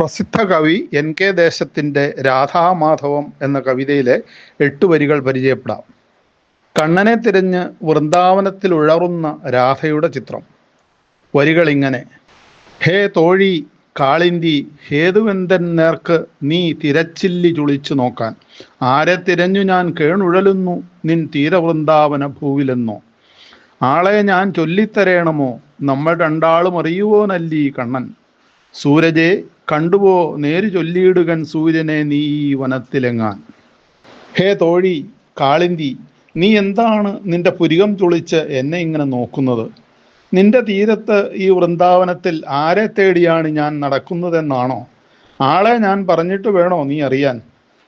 പ്രസിദ്ധ കവി N K ദേശത്തിന്റെ രാധാമാധവം എന്ന കവിതയിലെ എട്ട് വരികൾ പരിചയപ്പെടാം. കണ്ണനെ തിരഞ്ഞ് വൃന്ദാവനത്തിൽ ഉഴറുന്ന രാധയുടെ ചിത്രം. വരികൾ ഇങ്ങനെ ഹേ തോഴി കാളിന്തി ഹേതുവെന്തൻ നേർക്ക് നീ തിരച്ചില്ലി ചുളിച്ചു നോക്കാൻ. ആരെ തിരഞ്ഞു ഞാൻ കേണുഴലുന്നു നിൻ തീരവൃന്ദാവന ഭൂവിലെന്നോ. ആളെ ഞാൻ ചൊല്ലിത്തരേണമോ നമ്മൾ രണ്ടാളും അറിയുവോനല്ലീ കണ്ണൻ. സൂരജെ കണ്ടുപോ നേര് ചൊല്ലിയിടുകൻ സൂര്യനെ നീ ഈ വനത്തിലെങ്ങാൻ. ഹേ തോഴി കാളിന്തി നീ എന്താണ് നിന്റെ പുരികം ചുളിച്ച് എന്നെ ഇങ്ങനെ നോക്കുന്നത്? നിന്റെ തീരത്ത് ഈ വൃന്ദാവനത്തിൽ ആരെ തേടിയാണ് ഞാൻ നടക്കുന്നതെന്നാണോ? ആളെ ഞാൻ പറഞ്ഞിട്ട് വേണോ നീ അറിയാൻ?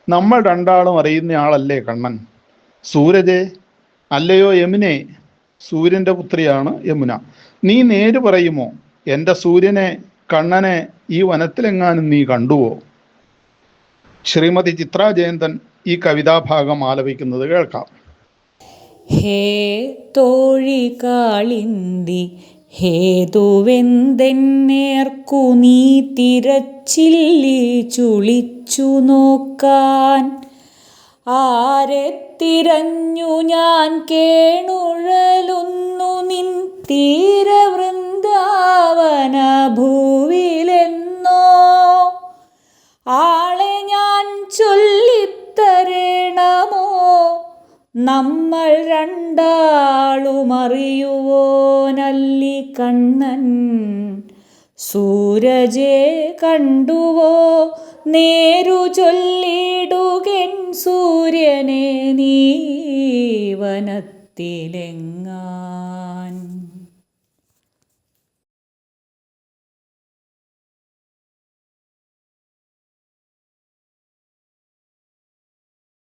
നമ്മൾ രണ്ടാളും അറിയുന്ന ആളല്ലേ കണ്ണൻ. സൂരജെ അല്ലയോ യമുനെ? സൂര്യന്റെ പുത്രിയാണ് യമുന. നീ നേര് പറയുമോ എന്റെ സൂര്യനെ കണ്ണനെ ഈ വനത്തിലെങ്ങാനും നീ കണ്ടുവോ? ശ്രീമതി ചിത്രാജയന്തൻ ഈ കവിതാഭാഗം ആലപിക്കുന്നത് കേൾക്കാം. ഹേ തോഴി കാളിന്തി ഹേതുവെന്തെന്നേർക്കു നീ തിരച്ചില്ലി ചുളിച്ചു നോക്കാൻ. ആരെ തിരഞ്ഞു ഞാൻ കേണുഴലുന്നു നിൻ തീരവൃന്ദാവന നമ്മൾ രണ്ടാളുമറിയുവോനല്ലി കണ്ണൻ. സൂരജെ കണ്ടുവോ നേരു ചൊല്ലിടുകൻ സൂര്യനെ നീ വനത്തിലെങ്ങാൻ.